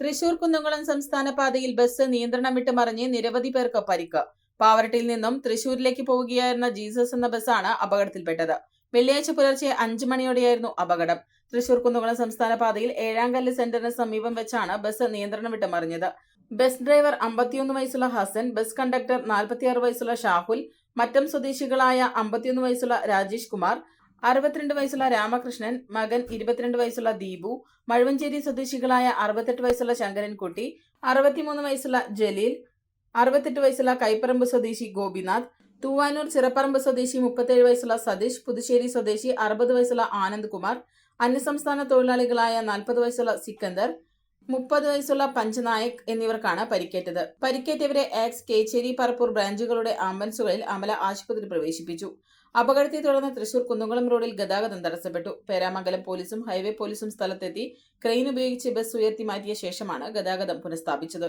തൃശൂർ കുന്നംകുളം സംസ്ഥാന പാതയിൽ ബസ് നിയന്ത്രണം വിട്ട് മറിഞ്ഞ് നിരവധി പേർക്ക് പരിക്ക്. പാവറട്ടിയിൽ നിന്നും തൃശൂരിലേക്ക് പോവുകയായിരുന്ന ജീസസ് എന്ന ബസ്സാണ് അപകടത്തിൽപ്പെട്ടത്. വെള്ളിയാഴ്ച പുലർച്ചെ അഞ്ചു മണിയോടെയായിരുന്നു അപകടം. തൃശൂർ കുന്നംകുളം സംസ്ഥാന പാതയിൽ ഏഴാംകല്ല് സെന്ററിന് സമീപം വെച്ചാണ് ബസ് നിയന്ത്രണം വിട്ട് മറിഞ്ഞത്. ബസ് ഡ്രൈവർ അമ്പത്തിയൊന്ന് വയസ്സുള്ള ഹസൻ ബസ് കണ്ടക്ടർ നാൽപ്പത്തിയാറ് വയസ്സുള്ള ഷാഹുൽ മറ്റം സ്വദേശികളായ അമ്പത്തിയൊന്ന് വയസ്സുള്ള രാജേഷ് കുമാർ അറുപത്തിരണ്ട് വയസ്സുള്ള രാമകൃഷ്ണൻ മകൻ ഇരുപത്തിരണ്ട് വയസ്സുള്ള ദീപു മഴുവഞ്ചേരി സ്വദേശികളായ അറുപത്തെട്ട് വയസ്സുള്ള ശങ്കരൻകുട്ടി അറുപത്തിമൂന്ന് വയസ്സുള്ള ജലീൽ അറുപത്തെട്ട് വയസ്സുള്ള കൈപ്പറമ്പ് സ്വദേശി ഗോപിനാഥ് തൂവാനൂർ ചിറപ്പറമ്പ് സ്വദേശി മുപ്പത്തേഴ് വയസ്സുള്ള സതീഷ് പുതുശ്ശേരി സ്വദേശി അറുപത് വയസ്സുള്ള ആനന്ദ് കുമാർ അന്യസംസ്ഥാന തൊഴിലാളികളായ നാൽപ്പത് വയസ്സുള്ള സിക്കന്ദർ മുപ്പത് വയസ്സുള്ള പഞ്ചനായക് എന്നിവർക്കാണ് പരിക്കേറ്റത്. പരിക്കേറ്റവരെ ആക്സ് കേച്ചേരി പറപ്പൂർ ബ്രാഞ്ചുകളുടെ ആംബുലൻസുകളിൽ അമല ആശുപത്രി പ്രവേശിപ്പിച്ചു. അപകടത്തെ തുടർന്ന് തൃശൂർ കുന്നംകുളം റോഡിൽ ഗതാഗതം തടസ്സപ്പെട്ടു. പേരാമംഗലം പോലീസും ഹൈവേ പോലീസും സ്ഥലത്തെത്തി ക്രെയിൻ ഉപയോഗിച്ച് ബസ് ഉയർത്തി മാറ്റിയ ശേഷമാണ് ഗതാഗതം പുനഃസ്ഥാപിച്ചത്.